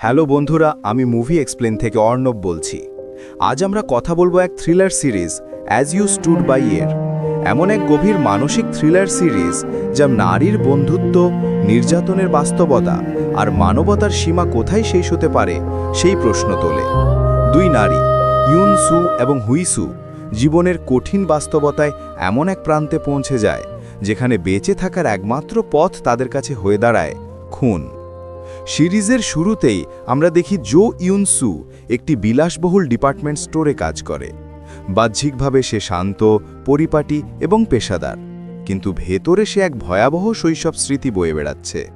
Hello বন্ধুরা, আমি movie explain থেকে অর্ণব বলছি। আজ আমরা কথা বলব এক thriller series as you stood by এর এমন এক গভীর মানসিক থ্রিলার সিরিজ যা নারীর বন্ধুত্ব, নির্যাতনের বাস্তবতা আর মানবতার সীমা কোথায় শেষ হতে পারে, সেই প্রশ্ন তোলে। দুই নারী ইউন সু এবং হুইসু জীবনের কঠিন বাস্তবতায় এমন এক প্রান্তে পৌঁছে যায়, যেখানে বেঁচে থাকার একমাত্র পথ তাদের কাছে হয়ে দাঁড়ায়, খুন। সিরিজের শুরুতেই আমরা দেখি জো ইউনসু একটি বিলাসবহুল ডিপার্টমেন্ট স্টোরে কাজ করে। বাহ্যিকভাবে সে শান্ত, পরিপাটি এবং পেশাদার। কিন্তু ভেতরে সে এক ভয়াবহ শৈশব স্মৃতি বয়ে বেড়াচ্ছে।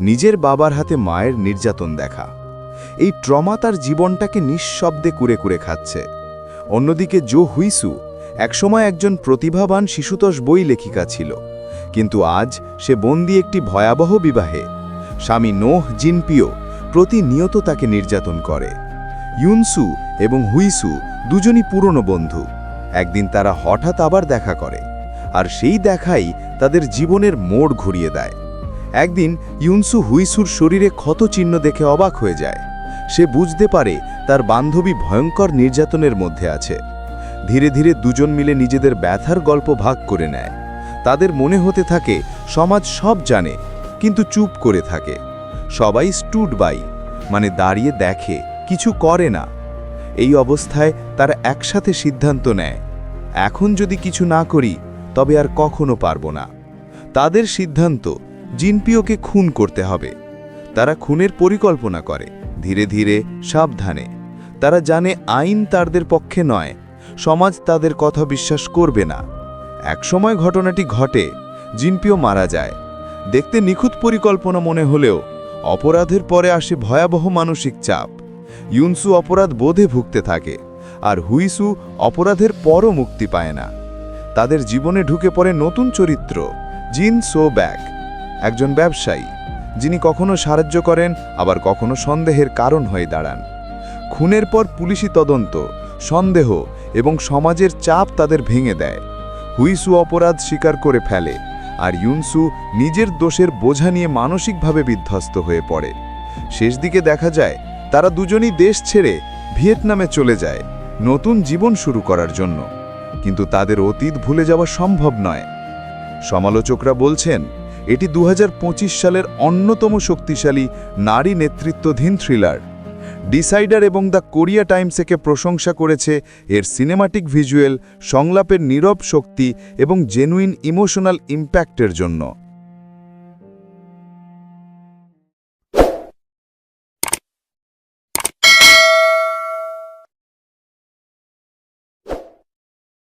নিজের বাবার হাতে মায়ের নির্যাতন দেখা। এই ট্রমা তার জীবনটাকে নিঃশব্দে কুরে কুরে খাচ্ছে। অন্যদিকে জো হুইসু একসময় একজন প্রতিভাবান শিশুতোষ বই লেখিকা ছিল। কিন্তু আজ সে বন্দি একটি ভয়াবহ বিবাহে স্বামী নোহ জিনপিও প্রতিনিয়ত তাকে নির্যাতন করে। ইউনসু এবং হুইসু দুজনই পুরনো বন্ধু। একদিন তারা হঠাৎ আবার দেখা করে, আর সেই দেখাই তাদের জীবনের মোড় ঘুরিয়ে দেয়। একদিন ইউনসু হুইসুর শরীরে ক্ষত চিহ্ন দেখে অবাক হয়ে যায়। সে বুঝতে পারে তার বান্ধবী ভয়ঙ্কর নির্যাতনের মধ্যে আছে। ধীরে ধীরে দুজন মিলে নিজেদের ব্যথার গল্প ভাগ করে নেয়। তাদের মনে হতে থাকে, সমাজ সব জানে কিন্তু চুপ করে থাকে। সবাই স্টুড বাই মানে দাঁড়িয়ে দেখে, কিছু করে না। এই অবস্থায় তারা একসাথে সিদ্ধান্ত নেয়। এখন যদি কিছু না করি, তবে আর কখনো পারব না। তাদের সিদ্ধান্ত, জিনপিওকে খুন করতে হবে। তারা খুনের পরিকল্পনা করে, ধীরে ধীরে, সাবধানে। তারা জানে আইন তাদের পক্ষে নয়, সমাজ তাদের কথা বিশ্বাস করবে না। একসময় ঘটনাটি ঘটে, জিনপিও মারা যায়। দেখতে নিখুঁত পরিকল্পনা মনে হলেও অপরাধের পরে আসে ভয়াবহ মানসিক চাপ। ইউনসু অপরাধ বোধে ভুগতে থাকে, আর হুইসু অপরাধের পরও মুক্তি পায় না। তাদের জীবনে ঢুকে পড়ে নতুন চরিত্র, জিন সো ব্যাক, একজন ব্যবসায়ী, যিনি কখনো সাহায্য করেন, আবার কখনো সন্দেহের কারণ হয়ে দাঁড়ান। খুনের পর পুলিশি তদন্ত, সন্দেহ এবং সমাজের চাপ তাদের ভেঙে দেয়। হুইসু অপরাধ স্বীকার করে ফেলে আর ইউনসু নিজের দোষের বোঝা নিয়ে মানসিকভাবে বিধ্বস্ত হয়ে পড়ে। শেষ দিকে দেখা যায়, তারা দুজনই দেশ ছেড়ে ভিয়েতনামে চলে যায়, নতুন জীবন শুরু করার জন্য। কিন্তু তাদের অতীত ভুলে যাওয়া সম্ভব নয়। সমালোচকরা বলছেন, এটি দু হাজার পঁচিশ সালের অন্যতম শক্তিশালী নারী নেতৃত্বধীন থ্রিলার। ডিসাইডার এবং দ্য কোরিয়া টাইমসেকে প্রশংসা করেছে এর সিনেমাটিক ভিজুয়াল সংলাপের নীরব শক্তি এবং জেনুইন ইমোশনাল ইম্প্যাক্টের জন্য।